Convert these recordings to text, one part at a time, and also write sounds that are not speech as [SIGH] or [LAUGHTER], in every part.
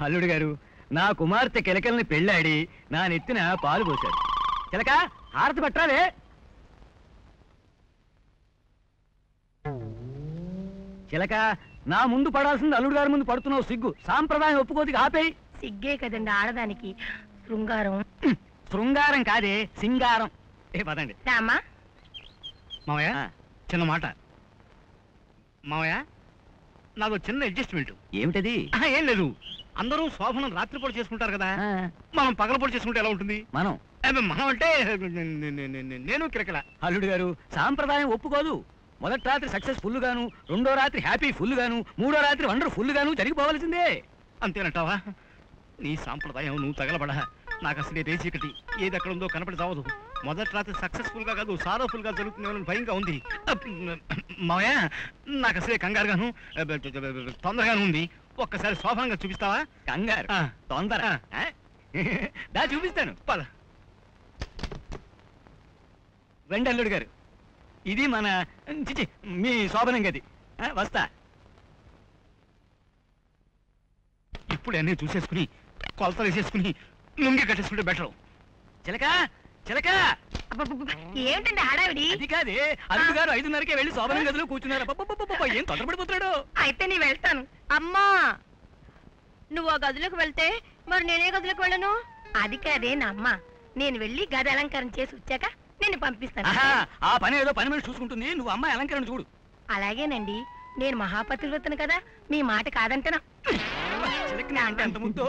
అల్లుడు గారు నా కుమార్తె కిలకల్ని పెళ్ళాడి నా నెత్తిన పాలు పోశాడు చిలక హారతి పట్టాలే చిలక నా ముందు పడాల్సింది అల్లుడు గారి ముందు పడుతున్నావు సిగ్గు. సాంప్రదాయం ఒప్పుకోదికి ఆపేయి. సిగ్గే కదండి ఆడదానికి. శృంగారం. శృంగారం కాదే సింగారం. ఏ పదండి. రామా? చిన్న మాట. మావయ్య నాదో చిన్న అడ్జస్ట్మెంట్. ఏమిటది? ఏం లేదు. అందరూ శోభనం రాత్రిపూట చేసుకుంటారు కదా. మనం పగలపూట చేసుకుంటే ఎలా ఉంటుంది? మనం? మనం అంటే నేను కిరకల అల్లుడు గారు సాంప్రదాయం ఒప్పుకోదు. మొదటి రాత్రి సక్సెస్ ఫుల్ గాను రెండో రాత్రి హ్యాపీ ఫుల్ గాను మూడో రాత్రి వండర్ ఫుల్ గాను జరిగిపోవలసిందే. అంతేనంటావా? నీ సాంప్రదాయం నువ్వు తగలబడ. నాకు అసలు రే చీకటి ఏది ఎక్కడ ఉందో కనపడి చావదు. మొదటి రాత్రి సక్సెస్ఫుల్గా కాదు సారోఫుల్గా జరుగుతుందేమో భయంగా ఉంది. మావయ్య నాకు అసలే కంగారుగాను తొందరగాను ఉంది. ఒక్కసారి శోభనంగా చూపిస్తావా? కంగారు. తొందర? దా చూపిస్తాను. పద. రండి అల్లుడు గారు ఇది మన చిచి మీ శోభనం గది. వస్తా. ఇప్పుడు అన్నీ చూసేసుకుని కొలతలు వేసేసుకుని లుంగి కట్టేసుకుంటే బెటర్. చిలక చిలక! ఏమిటండి హడావిడి? అది కాదే అల్లుడు గారు ఐదున్నరకే వెళ్ళి శోభనం గదిలో కూర్చున్నారు. అబ్బబ్బబ్బబ్బబ్బ, ఏం తొందరపడిపోతున్నాడు? అయితే నీ వెళ్తాను. అమ్మా! నువ్వు ఆ గదిలోకి వెళ్తే మరి నేనే గదిలోకి వెళ్ళను? అది కాదే నా అమ్మ. నేను వెళ్ళి గది అలంకారం చేసి వచ్చాక నేను పంపిస్తాను. ఆహా ఆ పని ఏదో పని మనిషి చూసుకుంటుంది. నువ్వు అమ్మాయి అలంకరణ చూడు. అలాగేనండి. నేను మహాపతివ్రతను కదా మీ మాట కాదంటనా. చిలకనే అంటే అంత ముద్దు.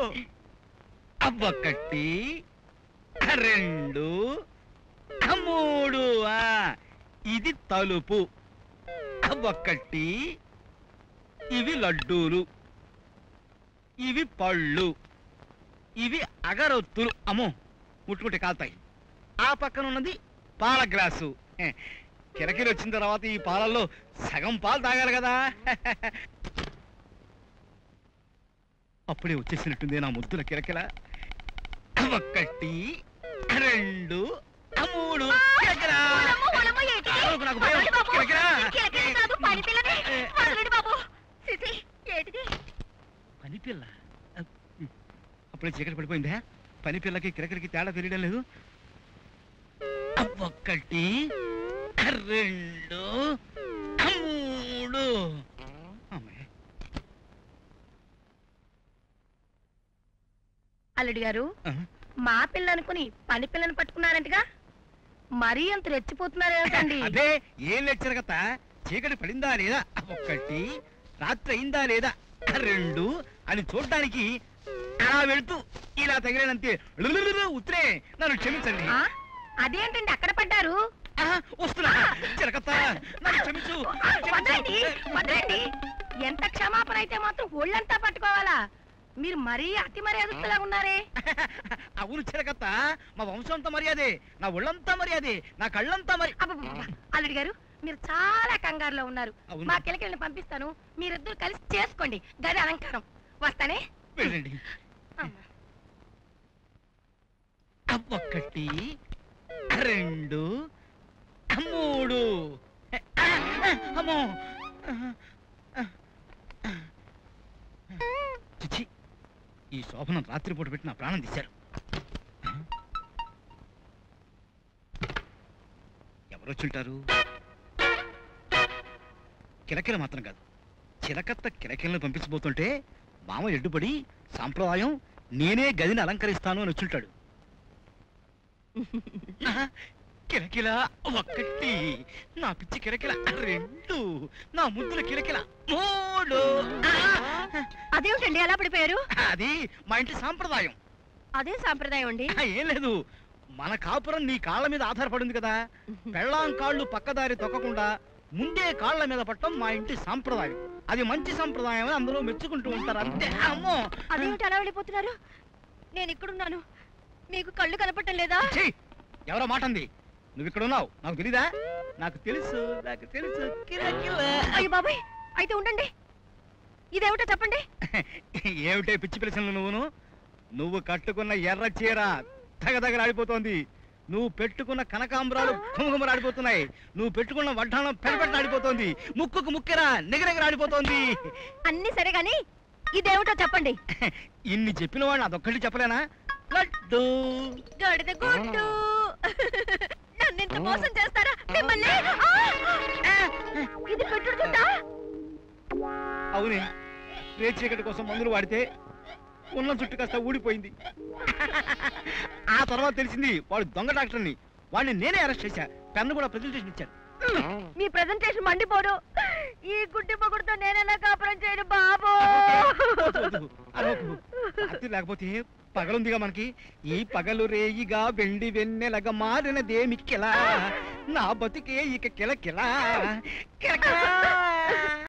ఒకటి రెండు మూడు ఇది తలుపు ఒకటి ఇవి లడ్డూలు ఇవి పళ్ళు ఇవి అగరొత్తులు. అమ్మో ముట్టుకుంటే కాలుతాయి. ఆ పక్కన ఉన్నది పాల గ్లాసు. కిరకిరి వచ్చిన తర్వాత ఈ పాలల్లో సగం పాలు తాగాలి కదా. అప్పుడే వచ్చేసినట్టుంది నా ముద్దుల కిరకిల ఒకటి రెండు మూడు కిరకిర. నాకు నాకు భయం. కిరకిర. పని పిల్ల అప్పుడే చీకటి పడిపోయిందా. పని పిల్లకి కిరకిరకి తేడా తెలియడం లేదు. ఒకటి రెండు మూడు అల్లుడు గారు. మా పిల్ల అనుకుని పని పిల్లని పట్టుకున్నారంటగా? మరీ అంత రెచ్చిపోతున్నారు ఏమిటండి? [LAUGHS] అదే ఏం లెక్చర్ కథ? చీకటి పడిందా లేదా? ఒకటి రాత్రి అయిందా లేదా? రెండు అని చూడడానికి అలా వెళ్తూ ఇలా తగిలేనంతే ఉత్తరే. నన్ను క్షమించండి? అదేంటండి అక్కడ పడ్డారు? వస్తున్నా. చిరకత్త. నన్ను క్షమించు. ఎంత క్షమాపణ అయితే మాత్రం ఒళ్ళంతా పట్టుకోవాలా? మీరు మరీ అతి మర్యాదలా ఉన్నారే. అవును చిరకత్త. మా వంశం అంతా మర్యాదే. నా ఒళ్ళంతా మర్యాదే. నా కళ్ళంతా మరి. అల్లుడు గారు మీరు చాలా కంగారులో ఉన్నారు. మా కిలకిలని పంపిస్తాను. మీరిద్దరు కలిసి చేసుకోండి. గది అలంకారం. వస్తానే? వెళ్ళండి. ఒకటి రెండు మూడు. అమ్మో. చిచి ఈ శోభనం రాత్రిపూట పెట్టి నా ప్రాణం తీశారు. ఎవరు వచ్చుంటారు? కిలకిల మాత్రం కాదు. చిలకత్త కిలకిలను పంపించబోతుంటే మామ ఎడ్డుపడి సాంప్రదాయం నేనే గదిని అలంకరిస్తాను అని వచ్చుంటాడు. ఆహా, కిలకిల ఒకటి నా పిచ్చి కిలకిల రెండు నా ముద్దుల కిలకిల మూడు. అదేమిటండి అలా పడిపోయారు? అది మా ఇంటి సాంప్రదాయం. అదే సాంప్రదాయం అండి. ఏం లేదు. మన కాపురం నీ కాళ్ళ మీద ఆధారపడింది కదా. పెళ్ళాం కాళ్ళు పక్కదారి తొక్కకుండా ముందే కాళ్ళ మీద పట్టడం మా ఇంటి సాంప్రదాయం. అది మంచి సంప్రదాయం అని అందరూ మెచ్చుకుంటూ ఉంటారు. అంతే అమ్మో! అదేమిటి అలా వెళ్ళిపోతున్నారు? నేను ఇక్కడున్నాను. మీకు కళ్ళు కనపడటం లేదా! ఎవరో మాట అంది. నువ్వు ఇక్కడ ఉన్నావు నాకు తెలీదా? నాకు తెలుసు నాకు తెలుసు. అయ్యో బాబాయ్! అయితే ఉండండి. ఇదేమిటో చెప్పండి. [LAUGHS] ఏమిటే పిచ్చి పిలిచిన నువ్వును? నువ్వు కట్టుకున్న ఎర్ర చీర తగదగలాడిపోతోంది నువ్వు పెట్టుకున్న కనకాంబరాలు ఘుమఘుమలాడిపోతున్నాయి నువ్వు పెట్టుకున్న వడ్డాణం పెరపెట్టలాడిపోతోంది ముక్కుకు ముక్కెరా నిగరగరాడిపోతోంది అన్ని సరే గాని ఇదేమిటో చెప్పండి ఇన్ని చెప్పిన వాడిని అదొక్కటి చెప్పలేనా గడ్డు గడిద గుడ్డు నన్ను ఇంత మోసం చేస్తారా మిమ్మల్ని ఆ! ఇది పెట్టుకుంటా అవునే రేట్ చీకటి కోసం మందులు వాడితే ఉన్న చుట్టు కాస్త ఊడిపోయింది. ఆ తర్వాత తెలిసింది వాడు దొంగ డాక్టర్ని. వాడిని నేనే అరెస్ట్ చేశా. పెన్ను కూడా ప్రెజెంటేషన్ ఇచ్చారు మీ ప్రెజెంటేషన్ మండిపోడు. ఈ గుడ్డి పొగుడుతో నేనెలా కాపురం చేయను బాబు? లేకపోతే పగలుందిగా మనకి. ఈ పగలు రేయిగా వెండి వెన్నెలగా మారినదేమిక్కెలా నా బతికే ఇక కిల కిల కిల కిల.